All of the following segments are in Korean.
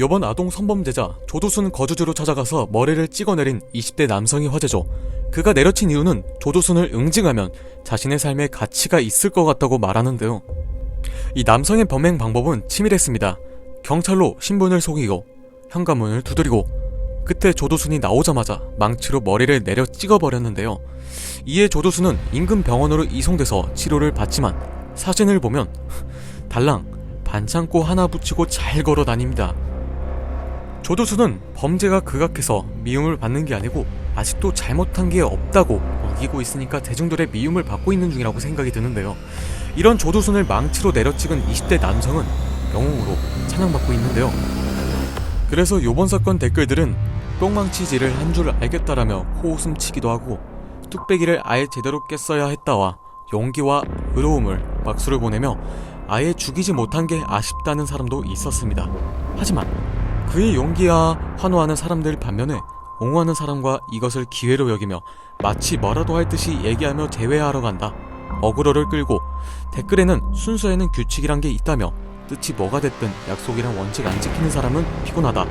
이번 아동 성범죄자 조도순 거주지로 찾아가서 머리를 찍어내린 20대 남성이 화제죠. 그가 내려친 이유는 조도순을 응징하면 자신의 삶에 가치가 있을 것 같다고 말하는데요. 이 남성의 범행 방법은 치밀했습니다. 경찰로 신분을 속이고 현관문을 두드리고 그때 조도순이 나오자마자 망치로 머리를 내려 찍어버렸는데요. 이에 조도순은 인근 병원으로 이송돼서 치료를 받지만 사진을 보면 달랑 반창고 하나 붙이고 잘 걸어 다닙니다. 조도수는 범죄가 극악해서 미움을 받는 게 아니고 아직도 잘못한 게 없다고 어기고 있으니까 대중들의 미움을 받고 있는 중이라고 생각이 드는데요. 이런 조도순을 망치로 내려찍은 20대 남성은 영웅으로 찬양받고 있는데요. 그래서 요번 사건 댓글들은 똥망치질을 한 줄 알겠다라며 코웃음 치기도 하고 뚝배기를 아예 제대로 깼어야 했다와 용기와 의로움을 박수를 보내며 아예 죽이지 못한 게 아쉽다는 사람도 있었습니다. 하지만 그의 용기와 환호하는 사람들 반면에 옹호하는 사람과 이것을 기회로 여기며 마치 뭐라도 할 듯이 얘기하며 제외하러 간다. 어그로를 끌고 댓글에는 순서에는 규칙이란 게 있다며 뜻이 뭐가 됐든 약속이랑 원칙 안 지키는 사람은 피곤하다.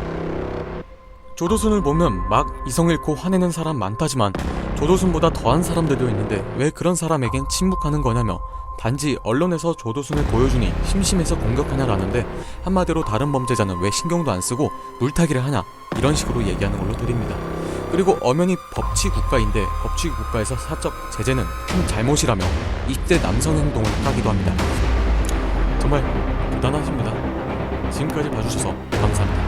조도순을 보면 막 이성 잃고 화내는 사람 많다지만 조도순보다 더한 사람들도 있는데 왜 그런 사람에겐 침묵하는 거냐며 단지 언론에서 조도순을 보여주니 심심해서 공격하냐라는데 한마디로 다른 범죄자는 왜 신경도 안 쓰고 물타기를 하냐 이런 식으로 얘기하는 걸로 드립니다. 그리고 엄연히 법치 국가인데 법치 국가에서 사적 제재는 큰 잘못이라며 20대 남성 행동을 하기도 합니다. 정말 대단하십니다. 지금까지 봐주셔서 감사합니다.